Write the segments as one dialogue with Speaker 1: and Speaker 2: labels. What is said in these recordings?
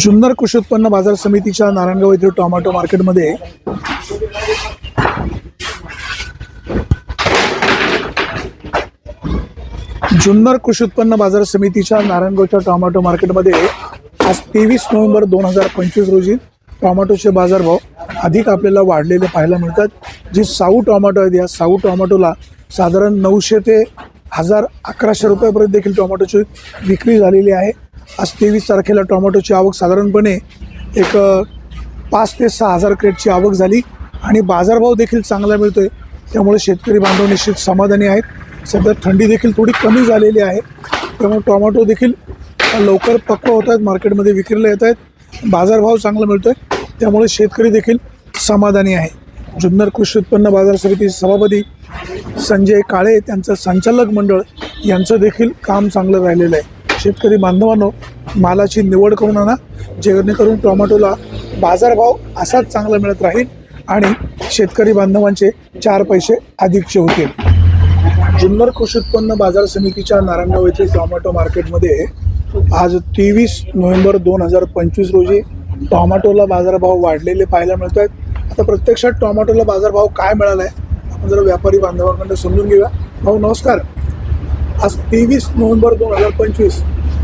Speaker 1: जुन्नर कृषी उत्पन्न बाजार समितीच्या नारायणगाव येथील टोमॅटो मार्केटमध्ये जुन्नर कृषी उत्पन्न बाजार समितीच्या नारायणगावच्या टोमॅटो मार्केटमध्ये आज तेवीस नोव्हेंबर दोन हजार पंचवीस रोजी टोमॅटोचे बाजारभाव अधिक आपल्याला वाढलेले पाहायला मिळतात. जी साऊ टोमॅटो आहेत या साऊ टोमॅटोला साधारण नऊशे ते हजार अकराशे रुपयापर्यंत देखील टोमॅटोची विक्री झालेली आहे. आज तेवीस तारखेला टोमॅटोची आवक साधारणपणे एक पाच ते सहा हजार क्रेटची आवक झाली आणि बाजारभाव देखील चांगला मिळतोय. त्यामुळे शेतकरी बांधव निश्चित समाधानी आहेत. सध्या थंडी देखील थोडी कमी झालेली आहे. त्यामुळे टोमॅटो देखील लवकर पक्व होत आहेत मार्केटमध्ये विक्रीला येत आहेत. बाजारभाव चांगला मिळतोय. त्यामुळे शेतकरी देखील समाधानी आहे. जुन्नर कृषी उत्पन्न बाजार समिती सभापती संजय काळे त्यांचं संचालक मंडळ यांचं देखील काम चांगलं राहिलेलं आहे. शेतकरी बांधवांनो मालाची निवड करून आणा जेणेकरून टोमॅटोला बाजारभाव असाच चांगला मिळत राहील आणि शेतकरी बांधवांचे चार पैसे अधिकचे होतील. जुन्नर कृषी उत्पन्न बाजार समितीच्या नारायणगाव येथील टोमॅटो मार्केटमध्ये आज तेवीस नोव्हेंबर दोन हजार पंचवीस रोजी टोमॅटोला बाजारभाव वाढलेले पाहायला मिळत आहेत आता प्रत्यक्षात टोमॅटोला बाजारभाव काय मिळाला आहे आपण जरा व्यापारी बांधवांकडून समजून घेऊया. भाऊ नमस्कार. आज तेवीस नोव्हेंबर दोन हजार पंचवीस.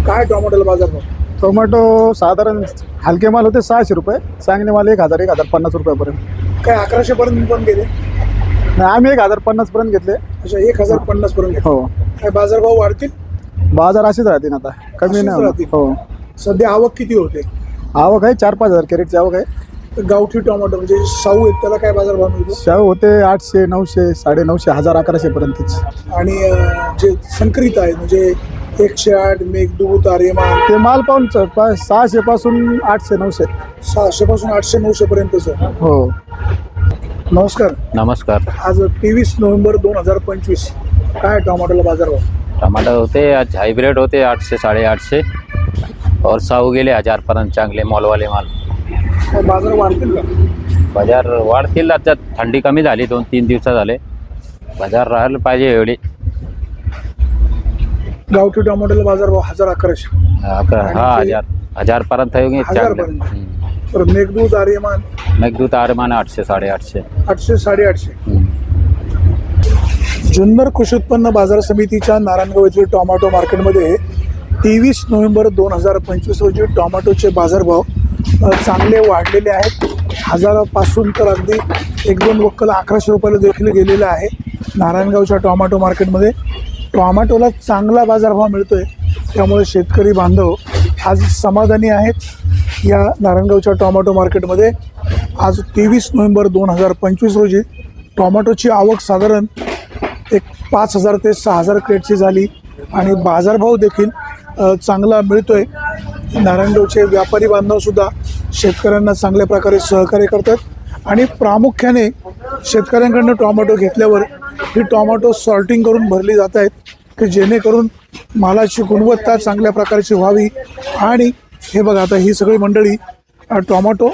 Speaker 1: काय टोमॅटोला बाजारभाव
Speaker 2: टोमॅटो साधारण हलके माल होते सहाशे रुपये चांगले माल एक हजार एक हजार पन्नास रुपयापर्यंत.
Speaker 1: काय अकराशेपर्यंत पण गेले?
Speaker 2: नाही आम्ही एक हजार पन्नासपर्यंत घेतले.
Speaker 1: अच्छा एक हजार पन्नास पर्यंत गेले
Speaker 2: हो.
Speaker 1: काय बाजारभाव वाढतील?
Speaker 2: बाजार असेच राहतील आता. कमी नाही. हो.
Speaker 1: सध्या आवक किती होते?
Speaker 2: आवक आहे चार पाच हजार कॅरेटची आवक आहे.
Speaker 1: गावठी टोमॅटो म्हणजे साऊ आहेत त्याला काय बाजारभाव मिळतो?
Speaker 2: शाव होते आठशे नऊशे साडे नऊशे हजार अकराशेपर्यंतच
Speaker 1: आणि अं, जे संकरित आहे म्हणजे एकशे आठ मेघदूत आर्यमान
Speaker 2: ते माल पाहून च- पा- सहाशे पासून आठशे नऊशे.
Speaker 1: सहाशे पासून आठशे नऊशे पर्यंतच आहे
Speaker 2: हो.
Speaker 1: नमस्कार.
Speaker 3: नमस्कार.
Speaker 1: आज तेवीस नोव्हेंबर दोन हजार पंचवीस. काय टोमॅटोला बाजारभाव
Speaker 3: टमाटर होते आज हायब्रिड होते आठशे साडेआठशे. और साऊ गेले हजारपर्यंत चांगले मॉलवाले माल.
Speaker 1: काय बाजार वाढतील का?
Speaker 3: बाजार वाढतील. आता थंडी कमी झाली दोन तीन दिवस झाले. बाजार राहायला पाहिजे एवढी.
Speaker 1: गावठी टोमॅटोला बाजारभाव हजार अकराशे.
Speaker 3: अकरा हा हजार हजारपर्यंत
Speaker 1: हजारपर्यंत. तर मेघदूत आर्यमान.
Speaker 3: मेघदूत आरमान आठशे साडेआठशे.
Speaker 1: आठशे साडेआठशे.
Speaker 3: हम्म.
Speaker 1: जुन्नर कृषी उत्पन्न बाजार समितीच्या नारायणगाव येथील टोमॅटो मार्केटमध्ये तेवीस नोव्हेंबर दोन हजार पंचवीस रोजी टोमॅटोचे बाजारभाव चांगले वाढलेले आहेत. हजारापासून तर अगदी एक दोन वक्कल अकराशे रुपयाला देखील गेलेलं आहे. नारायणगावच्या टोमॅटो मार्केटमध्ये. टोमॅटोला चांगला बाजारभाव मिळतो आहे त्यामुळे शेतकरी बांधव आज समाधानी आहेत. या नारायणगावच्या टोमॅटो मार्केटमध्ये आज तेवीस नोव्हेंबर दोन हजार पंचवीस रोजी टोमॅटोची आवक साधारण एक पाच हजार ते सहा हजार क्रेटची झाली आणि बाजारभाव देखील चांगला मिळतो आहे नारायणगावचे व्यापारी बांधवसुद्धा शेतकऱ्यांना चांगल्या प्रकारे सहकार्य करतात. आणि प्रामुख्याने शेतकऱ्यांकडनं टोमॅटो घेतल्यावर ही टॉमॅटो सॉर्टिंग करून भरली जात आहेत की जेणेकरून मालाची गुणवत्ता चांगल्या प्रकारची व्हावी. आणि हे बघा आता ही सगळी मंडळी टॉमॅटो टोमॅटो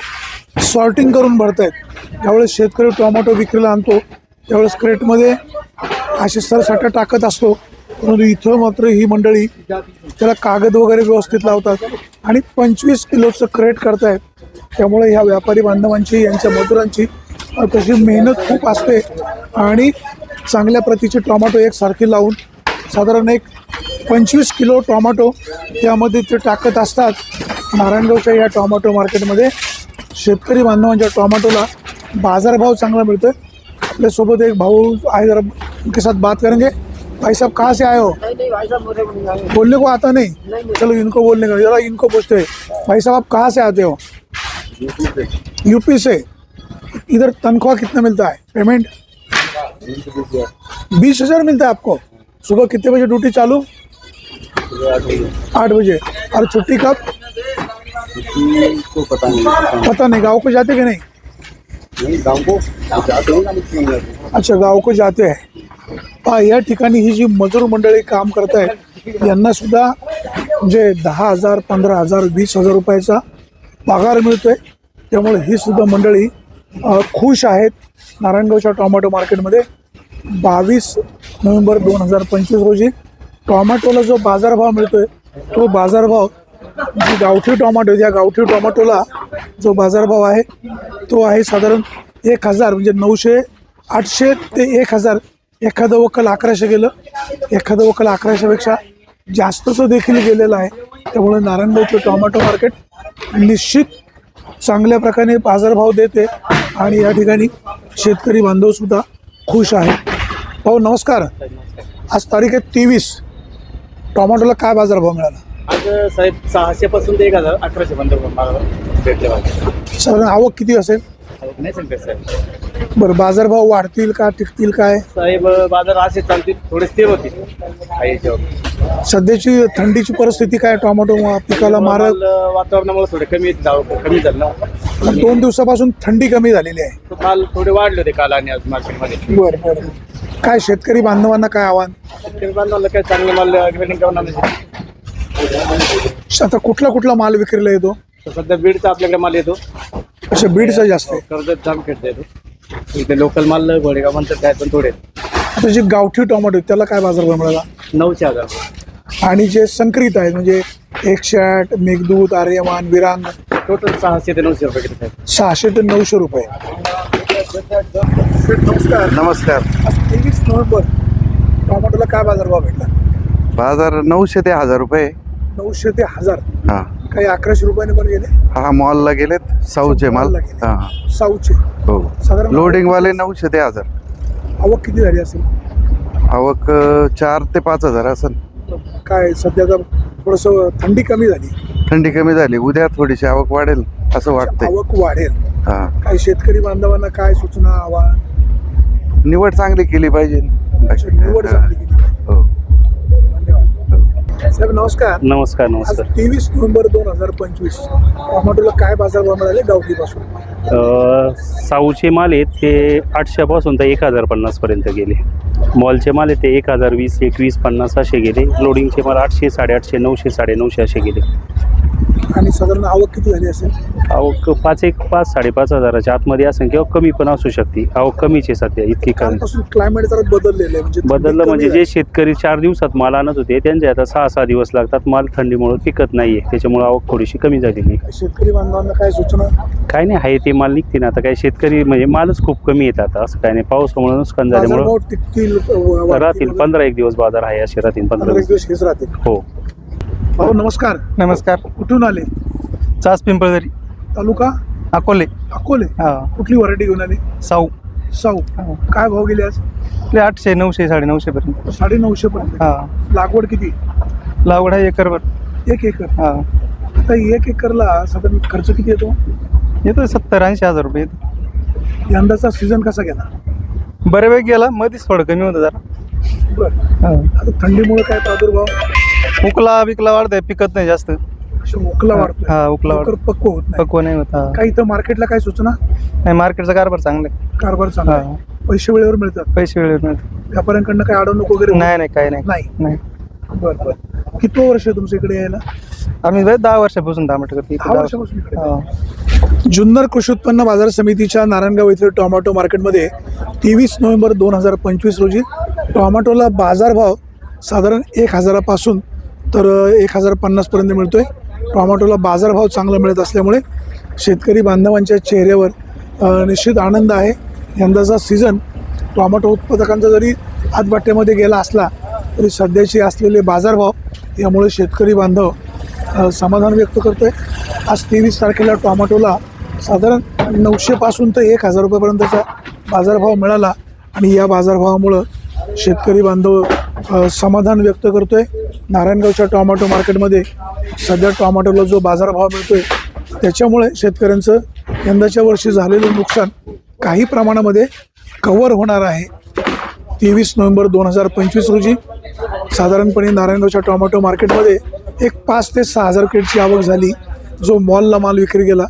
Speaker 1: सॉर्टिंग करून भरत आहेत ज्यावेळेस शेतकरी टॉमॅटो विक्रीला आणतो त्यावेळेस क्रेटमध्ये असे सरसाठा टाकत असतो. परंतु इथं मात्र ही मंडळी त्याला कागद वगैरे व्यवस्थित लावतात आणि पंचवीस किलोचं क्रेट करतायत. त्यामुळे ह्या व्यापारी बांधवांची यांच्या मजुरांची तशी मेहनत खूप असते आणि चांगल्या प्रतीचे टोमॅटो एकसारखे लावून साधारण एक पंचवीस किलो टोमॅटो त्यामध्ये ते टाकत असतात. नारायणगावच्या या टोमॅटो मार्केटमध्ये शेतकरी बांधवांच्या टोमॅटोला बाजारभाव चांगला मिळतो आपल्यासोबत एक भाऊ आहे जरा उनके साथ बात करेंगे. भाई साहब कहाँ से आए हो?
Speaker 4: नहीं नहीं भाई साहब मुझे नहीं
Speaker 1: बोलने को आता नहीं? नहीं चलो इनको बोलने का जरा इनको पूछते हैं भाई साहब आप कहाँ से आते हो? यूपी से। इधर तनख्वाह कितना मिलता है? पेमेंट बीस हज़ार मिलता है आपको? सुबह कितने बजे ड्यूटी चालू? आठ बजे। और छुट्टी कब?
Speaker 2: को पता नहीं
Speaker 1: पता नहीं गाँव को जाते कि नहीं?
Speaker 2: गाँव को जाते हैं
Speaker 1: अच्छा गाव को जाते आहे पहा या ठिकाणी ही जी मजूर मंडळी काम करत आहेत यांना सुद्धा म्हणजे दहा हजार पंधरा हजार वीस हजार रुपयाचा पगार मिळतोय. त्यामुळे ही सुद्धा मंडळी खुश आहेत. नारायणगावच्या टोमॅटो मार्केटमध्ये बावीस नोव्हेंबर दोन हजार पंचवीस रोजी टोमॅटोला जो बाजारभाव मिळतोय तो बाजारभाव जी गावठी टॉमॅटो या गावठी टोमॅटोला जो बाजारभाव आहे तो आहे साधारण एक हजार म्हणजे नऊशे आठशे ते एक हजार एखादं वकल अकराशे गेलं एखादं वकल अकराशेपेक्षा जास्तचं देखील गेलेलं आहे. त्यामुळे नारायणगावचं टोमॅटो मार्केट निश्चित चांगल्या प्रकारे बाजारभाव देते आणि या ठिकाणी शेतकरी बांधवसुद्धा खुश आहे भाऊ नमस्कार. आज तारीख आहे तेवीस. टोमॅटोला काय बाजारभाव मिळाला?
Speaker 4: आज साहेब सहाशे पासून ते एक हजार अठराशे पर्यंत मला भेटले पाहिजे
Speaker 1: साधारण आवक किती असेल?
Speaker 4: नाही सांगते साहेब.
Speaker 1: बरं बाजारभाव वाढतील का टिकतील काय?
Speaker 4: साहेब बाजार असे चालतील थोडे स्थिर होतील. याच्यावर.
Speaker 1: सध्याची थंडीची परिस्थिती काय टोमॅटो पिकाला
Speaker 4: माल, वातावरणामुळे थोडे कमी जाव कमी झालं ना.
Speaker 1: दोन दिवसापासून थंडी कमी झालेली आहे.
Speaker 4: तो माल थोडे वाढले होते काल आणि आज मार्केटमध्ये.
Speaker 1: बरं बरं. काय शेतकरी बांधवांना काय आव्हान?
Speaker 4: शेतकरी बांधवांना काय चांगले माल नाही.
Speaker 1: आता कुठला कुठला माल विक्रीला येतो?
Speaker 4: तर सध्या बीडचा आपल्याकडे माल येतो.
Speaker 1: अशा बीडचा जास्त आहे.
Speaker 4: कर्जत जामखेडचा येतो. इथे लोकल माल घोडेगाव म्हणतात काय पण थोडे.
Speaker 1: आता जे गावठी टोमॅटो आहेत, त्याला काय बाजारभाव मिळाला?
Speaker 4: नऊशे हजार.
Speaker 1: आणि जे संकरित आहेत म्हणजे एकशे आठ मेघदूत आर्यमान विरांग.
Speaker 4: टोटल सहाशे ते नऊशे रुपये साहेब
Speaker 1: सहाशे ते नऊशे रुपये. नमस्कार.
Speaker 5: नमस्कार.
Speaker 1: आज तेवीस नोव्हेंबर टोमॅटोला काय बाजारभाव भेटला?
Speaker 5: बाजार नऊशे ते हजार रुपये.
Speaker 1: नऊशे ते हजार.
Speaker 5: हा.
Speaker 1: काही अकराशे रुपयाने पण गेले.
Speaker 5: हा मॉलला गेलेत? साऊचे माल?
Speaker 1: मॉलला गेले.
Speaker 5: हा.
Speaker 1: साऊचे
Speaker 5: हो.
Speaker 1: साधारण
Speaker 5: लोडिंग वाले नऊशे ते हजार.
Speaker 1: आवक किती झाली असेल?
Speaker 5: आवक अं, चार ते पाच हजार असेल.
Speaker 1: काय सध्या तर थोडंसं थंडी कमी झाली.
Speaker 5: थंडी कमी झाली. उद्या थोडीशी आवक वाढेल असं वाटतंय.
Speaker 1: आवक वाढेल.
Speaker 5: हा.
Speaker 1: काही शेतकरी बांधवांना काय सूचना आवाहन?
Speaker 5: निवड चांगली केली पाहिजे.
Speaker 1: निवड चांगली केली. साहेब नमस्कार.
Speaker 4: नमस्कार नमस्कार.
Speaker 1: तेवीस नोव्हेंबर दोन हजार पंचवीस टोमॅटोला काय बाजारभाव मिळाले गावठीपासून?
Speaker 6: अ, साऊचे माल आहेत ते आठशेपासून तर एक हजार पन्नासपर्यंत गेले. मॉलचे माल आहेत ते एक हजार वीस एकवीस पन्नास असे गेले. लोडिंगचे माल आठशे साडेआठशे नऊशे साडेनऊशे असे गेले.
Speaker 1: आणि साधारण आवक किती झाली असेल?
Speaker 6: आवक पाच एक पाच साडेपाच हजाराच्या आतमध्ये असेल किंवा कमी पण असू शकते. आवक कमीच आहे सध्या इतकी कमी.
Speaker 1: कालपासून क्लायमेट जरा बदललेलं आहे म्हणजे
Speaker 6: बदललं म्हणजे. जे शेतकरी चार दिवसात माल आणत होते त्यांचे आता सहा सहा दिवस लागतात माल थंडीमुळे पिकत नाहीये. त्याच्यामुळे आवक थोडीशी कमी झालेली आहे.
Speaker 1: शेतकरी बांधवांना काय सूचना?
Speaker 6: काय नाही आहे ते माल निघते ना. आता काय शेतकरी म्हणजे मालच खूप कमी येतात. असं काय नाही पावसामुळे नुकसान झाल्यामुळं
Speaker 1: बाजारभाव टिकतील व- वाढतील
Speaker 6: राहतील? पंधरा एक दिवस बाजार आहे असे राहतील पंधरा
Speaker 1: पंधरा एक
Speaker 6: दिवस.
Speaker 1: दिवस हेच राहतील.
Speaker 6: हो.
Speaker 1: भाऊ नमस्कार.
Speaker 2: नमस्कार.
Speaker 1: कुठून आले?
Speaker 2: चास पिंपळदरी.
Speaker 1: तालुका?
Speaker 2: अकोले.
Speaker 1: अकोले.
Speaker 2: हा.
Speaker 1: कुठली व्हरायटी घेऊन आली?
Speaker 2: साऊ.
Speaker 1: साऊ.
Speaker 2: हा.
Speaker 1: काय भाव गेले आज?
Speaker 2: आपले आठशे नऊशे साडे नऊशे पर्यंत.
Speaker 1: साडे नऊशे पर्यंत.
Speaker 2: हा.
Speaker 1: लागवड किती?
Speaker 2: लागवड आहे एकरवर
Speaker 1: एक एकर.
Speaker 2: हा.
Speaker 1: आता एक एकरला साधारण खर्च किती येतो?
Speaker 2: येतो सत्तर ऐंशी हजार रुपये येतो.
Speaker 1: यंदाचा सीझन कसा गेला?
Speaker 2: बऱ्यापैकी गेला. मध्येच थोडं कमी होतं जरा.
Speaker 1: बरं.
Speaker 2: हा.
Speaker 1: आता थंडीमुळे काय प्रादुर्भाव?
Speaker 2: उकला बिकला वाढतंय. पिकत नाही जास्त.
Speaker 1: अशा उकला वाढतोय
Speaker 2: हा उकला
Speaker 1: लवकर
Speaker 2: वाढतो
Speaker 1: पक्व होत नाही.
Speaker 2: पक्व नाही होत हा.
Speaker 1: काही इथं मार्केटला काय सूचना?
Speaker 2: नाही मार्केटचा कारभार चांगला आहे.
Speaker 1: कारभार चांगला आहे. पैसे वेळेवर मिळतात.
Speaker 2: पैसे वेळेवर मिळतात.
Speaker 1: व्यापाऱ्यांकडनं काय अडवणूक वगैरे होत
Speaker 2: नाही नाही काही नाही.
Speaker 1: नाही.
Speaker 2: नाही.
Speaker 1: बरं बरं. किती वर्ष आहे तुमच्या इकडे यायला?
Speaker 2: आम्ही बरं दहा वर्षापासून टमाटर करतो.
Speaker 1: दहा वर्षापासून इकडे
Speaker 2: हा.
Speaker 1: जुन्नर कृषी उत्पन्न बाजार समितीच्या नारायणगाव येथील टोमॅटो मार्केटमध्ये तेवीस नोव्हेंबर दोन हजार पंचवीस रोजी टोमॅटोला बाजारभाव साधारण एक हजारापासून तर एक हजार पन्नासपर्यंत मिळतो आहे टोमॅटोला बाजारभाव चांगला मिळत असल्यामुळे शेतकरी बांधवांच्या चेहऱ्यावर निश्चित आनंद आहे. यंदाचा सीझन टोमॅटो उत्पादकांचा जरी हातबाट्यामध्ये गेला असला तरी सध्याचे असलेले बाजारभाव यामुळे शेतकरी बांधव समाधान व्यक्त करतोय. आज तेवीस तारखेला टोमॅटोला साधारण नऊशेपासून तर एक हजार रुपयापर्यंतचा बाजारभाव मिळाला आणि या बाजारभावामुळं शेतकरी बांधव समाधान व्यक्त करतोय. नारायणगावच्या टोमॅटो मार्केटमध्ये सध्या टोमॅटोला जो बाजारभाव मिळतोय त्याच्यामुळे शेतकऱ्यांचं यंदाच्या वर्षी झालेलं नुकसान काही प्रमाणामध्ये कव्हर होणार आहे. तेवीस नोव्हेंबर दोन हजार पंचवीस रोजी साधारणपणे नारायणगावच्या टोमॅटो मार्केटमध्ये एक पाच ते सहा हजार क्रेटची आवक झाली. जो मॉलला माल विक्री गेला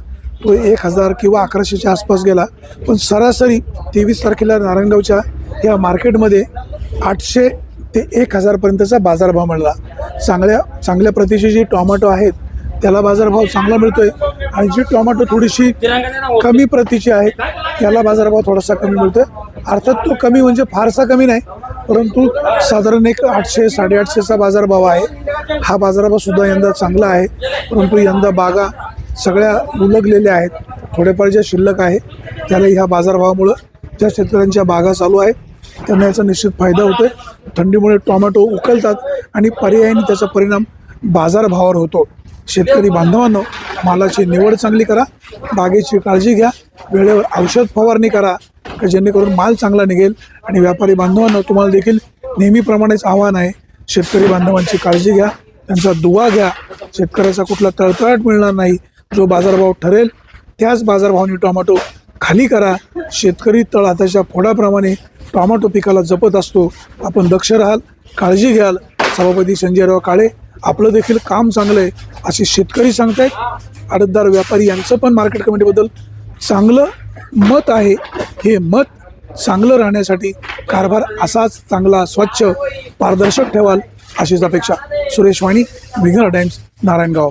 Speaker 1: तो एक हजार किंवा अकराशेच्या आसपास गेला. पण सरासरी तेवीस तारखेला नारायणगावच्या या मार्केटमध्ये आठशे ते एक हजारपर्यंतचा बाजारभाव मिळाला. चांगल्या चांगल्या प्रतीचे जे टोमॅटो आहेत त्याला बाजारभाव चांगला मिळतोय. आणि जी टोमॅटो थोडीशी कमी प्रतीची आहे त्याला बाजारभाव थोडासा कमी मिळतोय. अर्थात तो कमी म्हणजे फारसा कमी नाही परंतु साधारण एक आठशे साडेआठशेचा बाजारभाव आहे. हा बाजारभाव सुद्धा यंदा चांगला आहे परंतु यंदा बागा सगळ्या उलगलेल्या आहेत. थोडेफार ज्या शिल्लक आहे त्याला ह्या बाजारभावामुळं ज्या शेतकऱ्यांच्या बागा चालू आहे त्यांना याचा निश्चित फायदा होतोय. थंडीमुळे टोमॅटो उकलतात आणि पर्यायाने त्याचा परिणाम बाजारभावावर होतो. शेतकरी बांधवांनो मालाची निवड चांगली करा बागेची काळजी घ्या वेळेवर औषध फवारणी करा का जेणेकरून माल चांगला निघेल. आणि व्यापारी बांधवांनो तुम्हाला देखील नेहमीप्रमाणेच आव्हान आहे. शेतकरी बांधवांची काळजी घ्या त्यांचा दुवा घ्या. शेतकऱ्याचा कुठला तळतळाट मिळणार नाही. जो बाजारभाव ठरेल त्याच बाजारभावाने टोमॅटो खाली करा. शेतकरी तळहाताच्या फोडाप्रमाणे टॉमॅटो पिकाला जपत असतो. आपण दक्ष राहाल काळजी घ्याल. सभापती संजयराव काळे आपलं देखील काम चांगलं आहे असे शेतकरी सांगतायत. आडतदार व्यापारी यांचं पण मार्केट कमिटीबद्दल चांगलं मत आहे. हे मत चांगलं राहण्यासाठी कारभार असाच चांगला स्वच्छ पारदर्शक ठेवाल अशीच अपेक्षा. सुरेश वाणी विघर टाइम्स नारायणगाव.